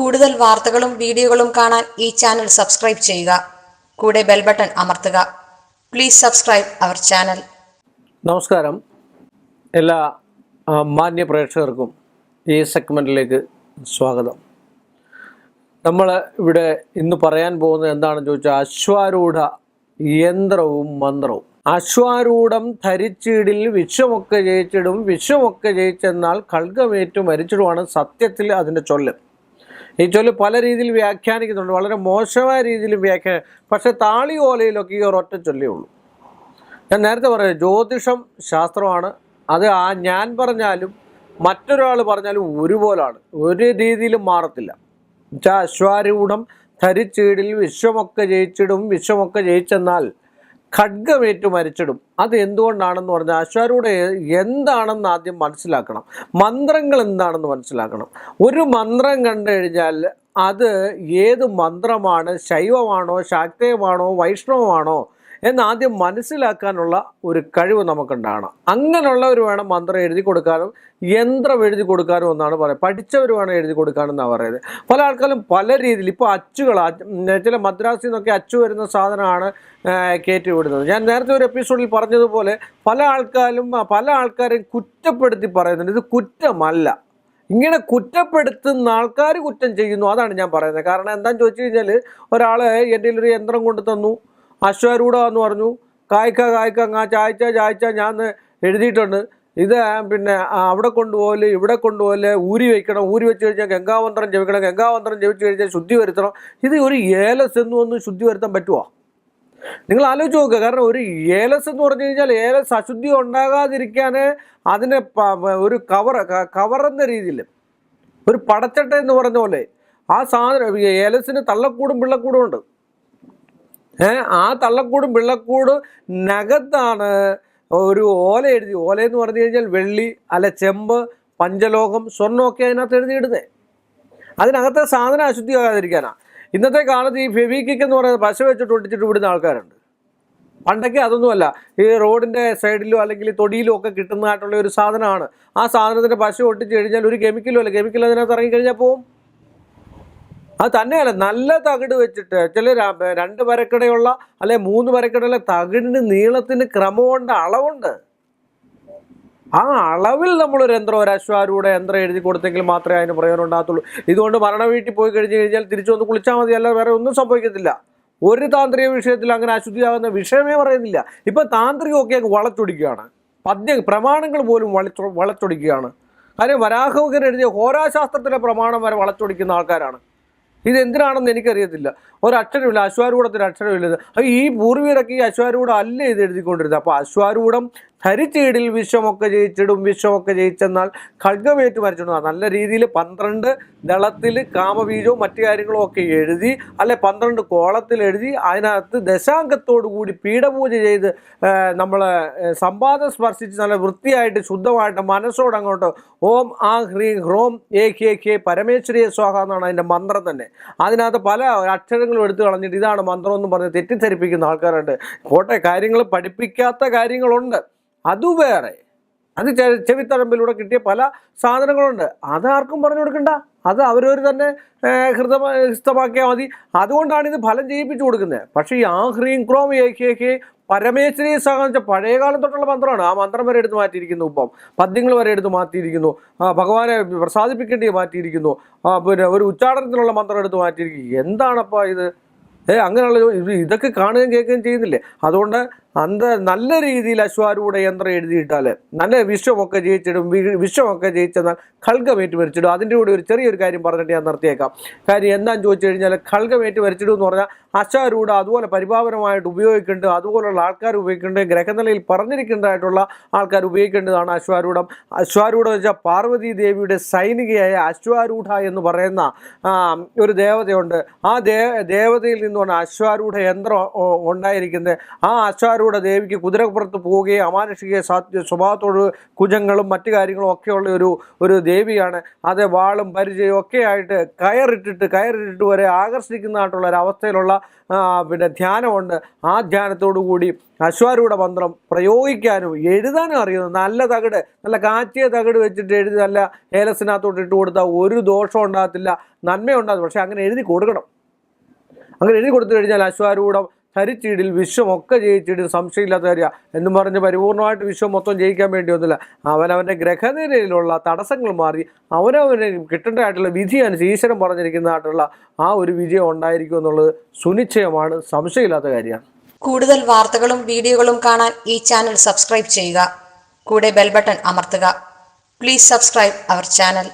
കൂടുതൽ വാർത്തകളും വീഡിയോകളും കാണാൻ ഈ ചാനൽ സബ്സ്ക്രൈബ് ചെയ്യുക. കൂടെ ബെൽ ബട്ടൺ അമർത്തുക. Please subscribe our channel. നമസ്കാരം. എല്ലാ മാന്യ പ്രേക്ഷകർക്കും ഈ സെഗ്മെന്റിലേക്ക് സ്വാഗതം. നമ്മൾ ഇവിടെ ഇന്ന് പറയാൻ പോകുന്നത് എന്താണെന്ന് ചോദിച്ചാൽ അശ്വാരൂഢ യന്ത്രവും മന്ത്രവും. അശ്വാരൂഢം ധരിച്ചിടിൽ വിശ്വമൊക്കെ ജയിച്ചിടും വിശ്വമൊക്കെ ജയിച്ചെന്നാൽ ഖൽഗമേറ്റു മരിച്ചിടുമാണ് സത്യത്തിൽ അതിന്റെ ചൊല്ല്. ഈ ചൊല്ല് പല രീതിയിൽ വ്യാഖ്യാനിക്കുന്നുണ്ട്. വളരെ മോശമായ രീതിയിൽ വ്യാഖ്യാന പക്ഷേ താളി ഓലയിലൊക്കെ ഈ ഒരൊറ്റ ചൊല്ലേ ഉള്ളൂ. ഞാൻ നേരത്തെ പറയാം ജ്യോതിഷം ശാസ്ത്രമാണ്. അത് ആ ഞാൻ പറഞ്ഞാലും മറ്റൊരാൾ പറഞ്ഞാലും ഒരുപോലാണ്. ഒരു രീതിയിലും മാറത്തില്ല. എന്നുവെച്ചാൽ അശ്വാരൂഢം ധരിച്ചീടിൽ വിശ്വമൊക്കെ ജയിച്ചിടും വിശ്വമൊക്കെ ജയിച്ചെന്നാൽ ഖഡ്ഗമേറ്റു മരിച്ചിടും. അത് എന്തുകൊണ്ടാണെന്ന് പറഞ്ഞാൽ അശ്വാരൂഢ എന്താണെന്ന് ആദ്യം മനസ്സിലാക്കണം. മന്ത്രങ്ങൾ എന്താണെന്ന് മനസ്സിലാക്കണം. ഒരു മന്ത്രം കണ്ടു കഴിഞ്ഞാൽ അത് ഏത് മന്ത്രമാണ്? ശൈവമാണോ ശാക്തേയമാണോ വൈഷ്ണവമാണോ? എന്ന് ആദ്യം മനസ്സിലാക്കാനുള്ള ഒരു കഴിവ് നമുക്കുണ്ടാകണം. അങ്ങനെയുള്ളവർ വേണം മന്ത്രം എഴുതി കൊടുക്കാനും യന്ത്രം എഴുതി കൊടുക്കാനും എന്നാണ് പറയുന്നത്. പഠിച്ചവർ വേണം എഴുതി കൊടുക്കാനും എന്നാണ് പറയുന്നത്. പല ആൾക്കാരും പല രീതിയിൽ ഇപ്പോൾ അച്ചുകൾ ചില മദ്രാസിൽ നിന്നൊക്കെ അച്ചു വരുന്ന സാധനമാണ് കയറ്റി വിടുന്നത്. ഞാൻ നേരത്തെ ഒരു എപ്പിസോഡിൽ പറഞ്ഞതുപോലെ പല ആൾക്കാരും പല ആൾക്കാരെയും കുറ്റപ്പെടുത്തി പറയുന്നുണ്ട്. ഇത് കുറ്റമല്ല. ഇങ്ങനെ കുറ്റപ്പെടുത്തുന്ന ആൾക്കാർ കുറ്റം ചെയ്യുന്നു അതാണ് ഞാൻ പറയുന്നത്. കാരണം എന്താണെന്ന് ചോദിച്ചു കഴിഞ്ഞാൽ ഒരാൾ എന്റെ ഒരു യന്ത്രം കൊണ്ട് തന്നു. അശ്വാരൂഢ എന്ന് പറഞ്ഞു. കായ്ക്ക കായ്ക്ക ആ ചായച്ച ചായച്ച ഞാൻ എഴുതിയിട്ടുണ്ട്. ഇത് പിന്നെ അവിടെ കൊണ്ടുപോകൽ ഇവിടെ കൊണ്ടുപോകൽ ഊരി വെക്കണം ഊരി വെച്ച് കഴിഞ്ഞാൽ ഗംഗാമന്ത്രം ജപിക്കണം ഗംഗാമന്ത്രം ജപിച്ചു കഴിഞ്ഞാൽ ശുദ്ധി വരുത്തണം. ഇത് ഒരു ഏലസ് എന്ന് ഒന്ന് ശുദ്ധി വരുത്താൻ പറ്റുമോ നിങ്ങൾ ആലോചിച്ച് നോക്കുക കാരണം ഒരു ഏലസ് എന്ന് പറഞ്ഞു കഴിഞ്ഞാൽ ഏലസ് അശുദ്ധി ഉണ്ടാകാതിരിക്കാൻ അതിനെ ഒരു കവർ കവർ എന്ന രീതിയിൽ ഒരു പടച്ചട്ട എന്ന് പറഞ്ഞ പോലെ ആ സാധനം ഏലസിന് തള്ളക്കൂടും പിള്ളക്കൂടും ഉണ്ട്. ആ തള്ളക്കൂടും പിള്ളക്കൂടും നകത്താണ് ഒരു ഓല എഴുതി. ഓല എന്ന് പറഞ്ഞു കഴിഞ്ഞാൽ വെള്ളി അല്ല ചെമ്പ് പഞ്ചലോകം സ്വർണമൊക്കെ അതിനകത്ത് എഴുതിയിടുന്നത് അതിനകത്തെ സാധനം അശുദ്ധിയാകാതിരിക്കാനാണ് ഇന്നത്തെ കാലത്ത് ഈ ഫെവിക്കിക്ക് എന്ന് പറയുന്നത് പശ വെച്ചിട്ട് ഒട്ടിച്ചിട്ട് വിടുന്ന ആൾക്കാരുണ്ട്. പണ്ടൊക്കെ അതൊന്നുമല്ല. ഈ റോഡിന്റെ സൈഡിലോ അല്ലെങ്കിൽ തൊടിയിലോ ഒക്കെ കിട്ടുന്നതായിട്ടുള്ള ഒരു സാധനമാണ്. ആ സാധനത്തിന്റെ പശ ഒട്ടിച്ച് കഴിഞ്ഞാൽ ഒരു കെമിക്കലോ അല്ല. കെമിക്കൽ അതിനകത്ത് ഇറങ്ങിക്കഴിഞ്ഞാൽ പോവും. അത് തന്നെയല്ല നല്ല തകിട് വെച്ചിട്ട് ചില രണ്ട് വരക്കടയുള്ള അല്ലെ മൂന്ന് വരക്കടയുള്ള തകിടിന് നീളത്തിന് ക്രമമുണ്ട് അളവുണ്ട്. ആ അളവിൽ നമ്മളൊരു യന്ത്രം ഒരു അശ്വാരൂടെ യന്ത്രം എഴുതി കൊടുത്തെങ്കിൽ മാത്രമേ അതിന് പ്രയോജനം ഉണ്ടാകത്തുള്ളൂ. ഇതുകൊണ്ട് മരണ വീട്ടിൽ പോയി കഴിഞ്ഞ് കഴിഞ്ഞാൽ തിരിച്ചു വന്ന് കുളിച്ചാൽ മതി അല്ല വേറെ ഒന്നും സംഭവിക്കത്തില്ല. ഒരു താന്ത്രിക വിഷയത്തിൽ അങ്ങനെ അശുദ്ധിയാകുന്ന വിഷയമേ പറയുന്നില്ല. ഇപ്പം താന്ത്രികമൊക്കെ അങ്ങ് വളച്ചൊടിക്കുകയാണ്. പദ്യ പ്രമാണങ്ങൾ പോലും വളച്ചൊ വളച്ചൊടിക്കുകയാണ്. കാര്യം വരാഹവകൻ എഴുതിയ ഹോരാശാസ്ത്രത്തിലെ പ്രമാണം വരെ വളച്ചൊടിക്കുന്ന ആൾക്കാരാണ്. ഇത് എന്തിനാണെന്ന് എനിക്കറിയത്തില്ല. ഒരക്ഷരമില്ല അശ്വാരൂഢത്തിന് അക്ഷരമില്ല ഈ പൂർവീരൊക്കെ ഈ അശ്വാരൂഢം അല്ല ഇത് എഴുതിക്കൊണ്ടിരുന്നത്? അപ്പോൾ അശ്വാരൂഢം ധരിച്ചീടിൽ വിശ്വമൊക്കെ ജയിച്ചിടും വിശ്വമൊക്കെ ജയിച്ചെന്നാൽ ഖഡ്ഗമേറ്റ് മരിച്ചിടും നല്ല രീതിയിൽ പന്ത്രണ്ട് ദളത്തിൽ കാമബീജവും മറ്റു കാര്യങ്ങളും ഒക്കെ എഴുതി അല്ലെ പന്ത്രണ്ട് കോളത്തിൽ എഴുതി അതിനകത്ത് ദശാംഗത്തോടു കൂടി പീഠപൂജ ചെയ്ത് നമ്മൾ സംവാദം സ്പർശിച്ച് നല്ല വൃത്തിയായിട്ട് ശുദ്ധമായിട്ട് മനസ്സോട് അങ്ങോട്ട് ഓം ആ ഹ്രീ ഹ്രോം ഏ കെ കെ പരമേശ്വരിയെ സ്വാഹ എന്നാണ് അതിന്റെ മന്ത്രം തന്നെ. അതിനകത്ത് പല അക്ഷരങ്ങളും എടുത്തു കളഞ്ഞിട്ട് ഇതാണ് മന്ത്രം എന്ന് പറഞ്ഞ് തെറ്റിദ്ധരിപ്പിക്കുന്ന ആൾക്കാരുണ്ട്. കോട്ടെ കാര്യങ്ങൾ പഠിപ്പിക്കാത്ത കാര്യങ്ങളുണ്ട്. അത് വേറെ. അത് ചെ- ചെവിത്തഴമ്പിലൂടെ കിട്ടിയ പല സാധനങ്ങളുണ്ട്. അത് ആർക്കും പറഞ്ഞു കൊടുക്കണ്ട. അത് അവരവർ തന്നെ ഹൃദ ഹൃസ്തമാക്കിയാൽ മതി. അതുകൊണ്ടാണ് ഇത് ഫലം ചെയ്യിപ്പിച്ചു കൊടുക്കുന്നത്. പക്ഷേ ഈ ആ ഹ്രീം ക്രോം ഏ പരമേശ്വരിയെ സംബന്ധിച്ച പഴയ കാലം തൊട്ടുള്ള മന്ത്രമാണ്. ആ മന്ത്രം വരെ എടുത്ത് മാറ്റിയിരിക്കുന്നു ഇപ്പം. പദ്യങ്ങൾ വരെ എടുത്ത് മാറ്റിയിരിക്കുന്നു. ഭഗവാനെ പ്രസാദിപ്പിക്കേണ്ടി മാറ്റിയിരിക്കുന്നു. പിന്നെ ഒരു ഉച്ചാടനത്തിനുള്ള മന്ത്രം എടുത്ത് മാറ്റിയിരിക്കുന്നു. എന്താണപ്പോൾ ഇത്? ഏ അങ്ങനെയുള്ള ഇതൊക്കെ കാണുകയും കേൾക്കുകയും ചെയ്യുന്നില്ലേ? അതുകൊണ്ട് അന്ത നല്ല രീതിയിൽ അശ്വാരൂഢ യന്ത്രം എഴുതിയിട്ടാൽ നല്ല വിശ്വമൊക്കെ ജയിച്ചിടും വിഷമൊക്കെ ജയിച്ചെന്നാൽ ഖൽഗമേറ്റ് മരിച്ചിടും. അതിന്റെ കൂടെ ഒരു ചെറിയൊരു കാര്യം പറഞ്ഞിട്ട് ഞാൻ നിർത്തിയേക്കാം. കാര്യം എന്താണെന്ന് ചോദിച്ചു കഴിഞ്ഞാൽ ഖൽഗമേറ്റ് മരിച്ചിടും എന്ന് പറഞ്ഞാൽ അശ്വാരൂഢ അതുപോലെ പരിപാവനമായിട്ട് ഉപയോഗിക്കേണ്ടത് അതുപോലുള്ള ആൾക്കാർ ഉപയോഗിക്കേണ്ടത് ഗ്രഹനിലയിൽ പറഞ്ഞിരിക്കേണ്ടതായിട്ടുള്ള ആൾക്കാർ ഉപയോഗിക്കേണ്ടതാണ് അശ്വാരൂഢം. അശ്വാരൂഢം വെച്ചാൽ പാർവതി ദേവിയുടെ സൈനികയായ അശ്വാരൂഢ എന്ന് പറയുന്ന ഒരു ദേവതയുണ്ട്. ആ ദേവതയിൽ നിന്നുമാണ് അശ്വാരൂഢ യന്ത്രം ഉണ്ടായിരിക്കുന്നത്. ആ അശ്വാരൂഢ അശ്വാരൂഢ ദേവിക്ക് കുതിരപ്പുറത്ത് പോവുകയും അമാനുഷിക സാധ്യ സ്വഭാവത്തോട് കുജങ്ങളും മറ്റു കാര്യങ്ങളും ഒക്കെയുള്ള ഒരു ഒരു ദേവിയാണ്. അത് വാളും പരിചയവും ഒക്കെ ആയിട്ട് കയറിട്ടിട്ട് കയറിട്ടിട്ട് വരെ ആകർഷിക്കുന്നതായിട്ടുള്ള ഒരു അവസ്ഥയിലുള്ള പിന്നെ ധ്യാനമുണ്ട്. ആ ധ്യാനത്തോടു കൂടി അശ്വാരൂഢ മന്ത്രം പ്രയോഗിക്കാനും എഴുതാനും അറിയുന്നു. നല്ല തകട് നല്ല കാച്ചിയ തകട് വെച്ചിട്ട് എഴുതി നല്ല ഏലസിനകത്തോട്ട് ഇട്ട് കൊടുത്താൽ ഒരു ദോഷം ഉണ്ടാകത്തില്ല നന്മയുണ്ടാകും പക്ഷേ അങ്ങനെ എഴുതി കൊടുക്കണം. അങ്ങനെ എഴുതി കൊടുത്തു കഴിഞ്ഞാൽ അശ്വാരൂഢം ധരിച്ചിടിൽ വിശ്വമൊക്കെ ജയിച്ചിടിൽ സംശയമില്ലാത്ത കാര്യമാണ് എന്നും പറഞ്ഞ് പരിപൂർണമായിട്ട് വിശ്വം മൊത്തം ജയിക്കാൻ വേണ്ടിയൊന്നുമില്ല അവനവന്റെ ഗ്രഹനിരയിലുള്ള തടസ്സങ്ങൾ മാറി അവനവന് കിട്ടേണ്ടതായിട്ടുള്ള വിധി അനുസരിച്ച് ഈശ്വരൻ പറഞ്ഞിരിക്കുന്നതായിട്ടുള്ള ആ ഒരു വിജയം ഉണ്ടായിരിക്കും എന്നുള്ളത് സുനിശ്ചയമാണ്. സംശയമില്ലാത്ത കാര്യമാണ്. കൂടുതൽ വാർത്തകളും വീഡിയോകളും കാണാൻ ഈ ചാനൽ സബ്സ്ക്രൈബ് ചെയ്യുക. കൂടെ ബെൽബട്ടൺ അമർത്തുക. Please subscribe our channel